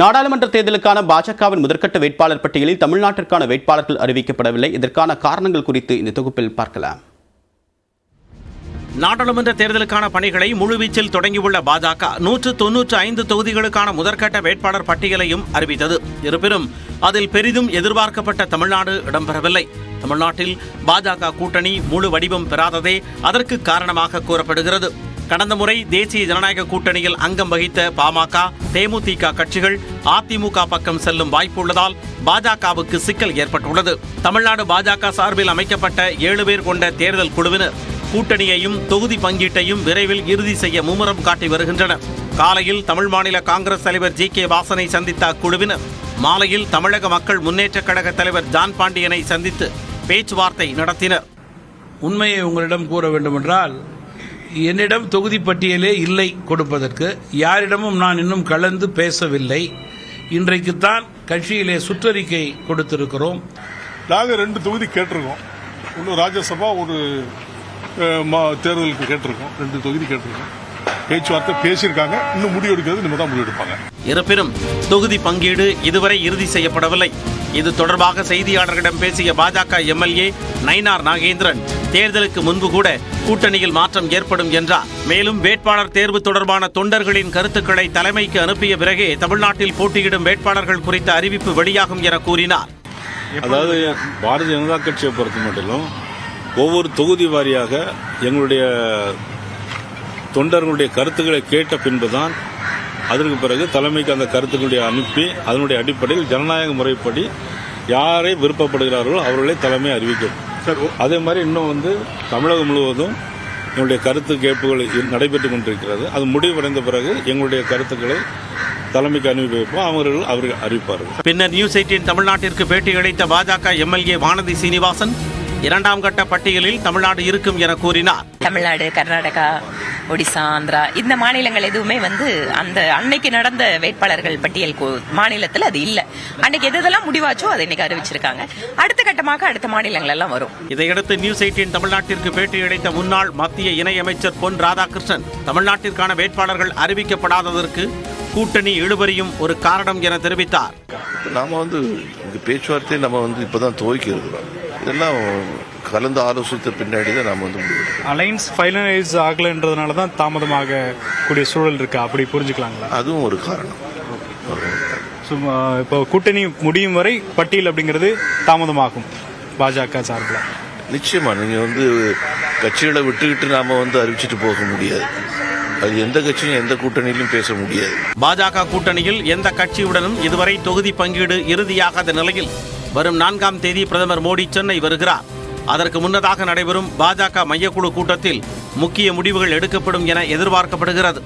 நாடாளுமன்ற தேர்தலுக்கான பாஜகவின் முதற்கட்ட வேட்பாளர் பட்டியலில் தமிழ்நாட்டிற்கான வேட்பாளர்கள் அறிவிக்கப்படவில்லை. இதற்கான காரணங்கள் குறித்து இந்த தொகுப்பில் பார்க்கலாம். நாடாளுமன்ற தேர்தலுக்கான பணிகளை முழுவீச்சில் தொடங்கியுள்ள பாஜக நூற்று தொன்னூற்று ஐந்து தொகுதிகளுக்கான முதற்கட்ட வேட்பாளர் பட்டியலையும் அறிவித்தது. இருப்பினும் அதில் பெரிதும் எதிர்பார்க்கப்பட்ட தமிழ்நாடு இடம்பெறவில்லை. தமிழ்நாட்டில் பாஜக கூட்டணி முழு வடிவம் பெறாததே அதற்கு காரணமாக கூறப்படுகிறது. கடந்த முறை தேசிய ஜனநாயக கூட்டணியில் அங்கம் வகித்த பாமக தேமுதிக கட்சிகள் அதிமுக பக்கம் செல்லும் வாய்ப்பு உள்ளதால் பாஜகவுக்கு சிக்கல் ஏற்பட்டுள்ளது. தமிழ்நாடு பாஜக சார்பில் அமைக்கப்பட்ட ஏழு பேர் கொண்ட தேர்தல் குழுவினர் கூட்டணியையும் தொகுதி பங்கீட்டையும் விரைவில் இறுதி செய்ய மும்முரம் காட்டி வருகின்றனர். காலையில் தமிழ் மாநில காங்கிரஸ் தலைவர் ஜி கே வாசனை சந்தித்த அக்குழுவினர் மாலையில் தமிழக மக்கள் முன்னேற்றக் கழக தலைவர் ஜான் பாண்டியனை சந்தித்து பேச்சுவார்த்தை நடத்தினர். உண்மையை உங்களிடம் கூற வேண்டுமென்றால் என்னிடம் தொகுதி பட்டியலே இல்லை கொடுப்பதற்கு. யாரிடமும் நான் இன்னும் கலந்து பேசவில்லை. இன்றைக்குத்தான் கட்சியிலே சுற்றறிக்கை கொடுத்திருக்கிறோம். நாங்கள் ரெண்டு தொகுதி கேட்டிருக்கோம். ஒன்று ராஜ்யசபா ஒரு மா- தேர்தலுக்கு கேட்டிருக்கோம். ரெண்டு தொகுதி கேட்டிருக்கோம். பேச்சுவார்த்தை பேசியிருக்காங்க. இன்னும் முடிவு எடுக்கிறது இனிமேல் தான் முடிவு எடுப்பாங்க இருப்பினும் தொகுதி பங்கீடு இதுவரை இறுதி செய்யப்படவில்லை. இது தொடர்பாக செய்தியாளர்களிடம் பேசிய பாஜக எம்எல்ஏ நயினார் நாகேந்திரன். தேர்தலுக்கு முன்பு கூட கூட்டணியில் மாற்றம் ஏற்படும் என்றார். மேலும் வேட்பாளர் தேர்வு தொடர்பான தொண்டர்களின் கருத்துக்களை தலைமைக்கு அனுப்பிய பிறகே தமிழ்நாட்டில் போட்டியிடும் வேட்பாளர்கள் குறித்த அறிவிப்பு வெளியாகும் என கூறினார். அதாவது பாரதிய ஜனதா கட்சியை பொறுத்த மட்டிலும் ஒவ்வொரு தொகுதி வாரியாக எங்களுடைய தொண்டர்களுடைய கருத்துக்களை கேட்ட பின்புதான் அதற்கு பிறகு தலைமைக்கு அந்த கருத்துக்களுடைய அனுப்பி அதனுடைய அடிப்படையில் ஜனநாயக முறைப்படி யாரை விருப்பப்படுகிறார்களோ அவர்களை தலைமை அறிவிக்கும். அதே மாதிரி இன்னும் வந்து தமிழகம் முழுவதும் எங்களுடைய கருத்து கேட்புகள் இ- நடைபெற்றுக் கொண்டிருக்கிறது. அது முடிவடைந்த பிறகு எங்களுடைய கருத்துக்களை தலைமைக்கு அனுப்பி வைப்போம். அவர்கள் அவர்கள் அறிவிப்பார்கள். பின்னர் நியூஸ் எயிட்டின் தமிழ்நாட்டிற்கு பேட்டி அளித்த பாஜக எம்எல்ஏ வானதி சீனிவாசன் இரண்டாம் கட்ட பட்டியலில் தமிழ்நாடு இருக்கும் என கூறினார். தமிழ்நாடு கர்நாடகா ஒடிசா ஆந்திரா இந்த மாநிலங்கள் எதுவுமே வந்து அந்த அன்னைக்கு நடந்த வேட்பாளர்கள் பட்டியல் கு- மாநிலத்தில் அது இல்ல. அன்னைக்கு எது எதெல்லாம் முடிவாச்சோ அதை இன்னைக்கு அறிவிச்சிருக்காங்க. அடுத்த கட்டமாக அடுத்த மாநிலங்கள் எல்லாம் வரும். இதையடுத்து நியூஸ் எயிட்டின் தமிழ்நாட்டிற்கு பேட்டியளித்த முன்னாள் மத்திய இணையமைச்சர் பொன் ராதாகிருஷ்ணன் தமிழ்நாட்டிற்கான வேட்பாளர்கள் அறிவிக்கப்படாததற்கு கூட்டணி இழுபறியும் ஒரு காரணம் என தெரிவித்தார். நாம வந்து இந்த பேச்சுவார்த்தையை நம்ம வந்து இப்பதான் துவக்கியிருக்கிறோம். இதெல்லாம் கலந்து ஆலோசித்த பின்னாடி தான் நாம வந்து அலைன்ஸ் ஃபைனலைஸ் ஆகலைன்றதுனால தான் தாமதமாக கூடிய சூழல் இருக்கு. அப்படி புரிஞ்சுக்கலாங்களா? அதுவும் ஒரு காரணம். இப்போ கூட்டணி முடியும் வரை பட்டியல் அப்படிங்கிறது தாமதமாகும் பாஜக சார்பில். நிச்சயமா நீங்க வந்து கட்சிகளை விட்டுக்கிட்டு நாம வந்து அறிவிச்சிட்டு போக முடியாது. அது எந்த கட்சியும் எந்த கூட்டணியிலும் பேச முடியாது. பாஜக கூட்டணியில் எந்த கட்சியுடனும் இதுவரை தொகுதி பங்கீடு இறுதியாகாத நிலையில் வரும் நான்காம் தேதி பிரதமர் மோடி சென்னை வருகிறார். அதற்கு முன்னதாக நடைபெறும் பாஜக மையக்குழு கூட்டத்தில் முக்கிய முடிவுகள் எடுக்கப்படும் என எதிர்பார்க்கப்படுகிறது.